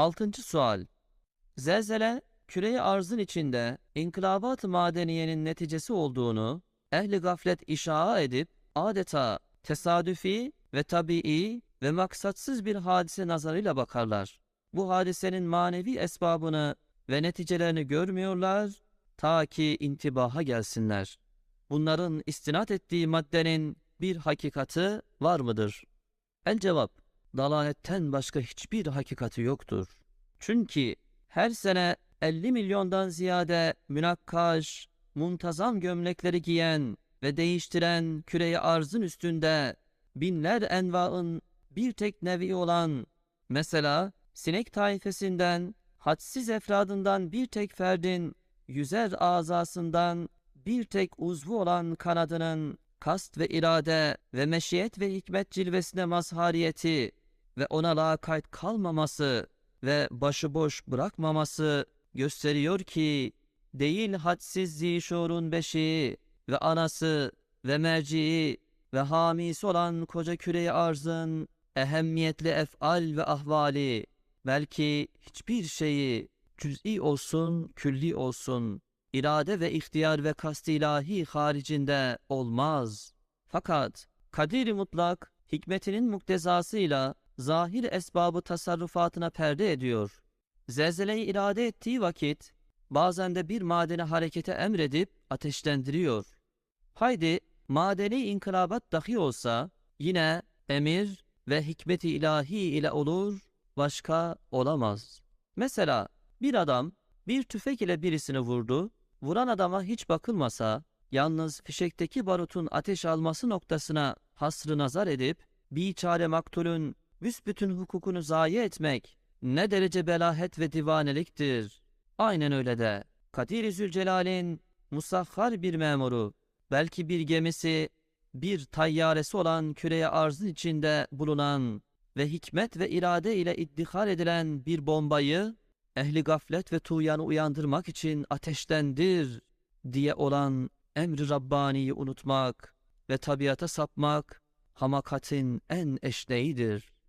Altıncı sual. Zelzele, küre arzın içinde inkılabat madeniyenin neticesi olduğunu ehli gaflet işaa edip adeta tesadüfi ve tabii ve maksatsız bir hadise nazarıyla bakarlar. Bu hadisenin manevi esbabını ve neticelerini görmüyorlar ta ki intibaha gelsinler. Bunların istinat ettiği maddenin bir hakikati var mıdır? El cevap, dalaletten başka hiçbir hakikati yoktur. Çünkü her sene 50 milyondan ziyade münakkaş, muntazam gömlekleri giyen ve değiştiren küreyi arzın üstünde binler envaın bir tek nevi olan mesela sinek taifesinden hadsiz efradından bir tek ferdin yüzer azasından bir tek uzvu olan kanadının kast ve irade ve meşiyet ve hikmet cilvesine mazhariyeti ve ona lakayt kalmaması ve başıboş bırakmaması gösteriyor ki değil hadsiz zişurun beşiği ve anası ve merciği ve hamisi olan koca küreyi arzın ehemmiyetli efal ve ahvali belki hiçbir şeyi cüz'i olsun, külli olsun, irade ve ihtiyar ve kast ilahi haricinde olmaz. Fakat kadir mutlak hikmetinin muktezasıyla zahir esbabı tasarrufatına perde ediyor. Zelzeleyi irade ettiği vakit bazen de bir madeni harekete emredip ateşlendiriyor. Haydi madeni inkılabat dahi olsa yine emir ve hikmeti ilahi ile olur, başka olamaz. Mesela bir adam bir tüfek ile birisini vurdu, vuran adama hiç bakılmasa, yalnız fişekteki barutun ateş alması noktasına hasrı nazar edip, biçare maktulün büsbütün hukukunu zayi etmek ne derece belahet ve divaneliktir. Aynen öyle de Kadir-i Zülcelal'in musahhar bir memuru, belki bir gemisi, bir tayyaresi olan küreye arzın içinde bulunan ve hikmet ve irade ile iddihar edilen bir bombayı ehli gaflet ve tuğyanı uyandırmak için ateşlendir diye olan emri Rabbani'yi unutmak ve tabiata sapmak hamakatin en eşneğidir.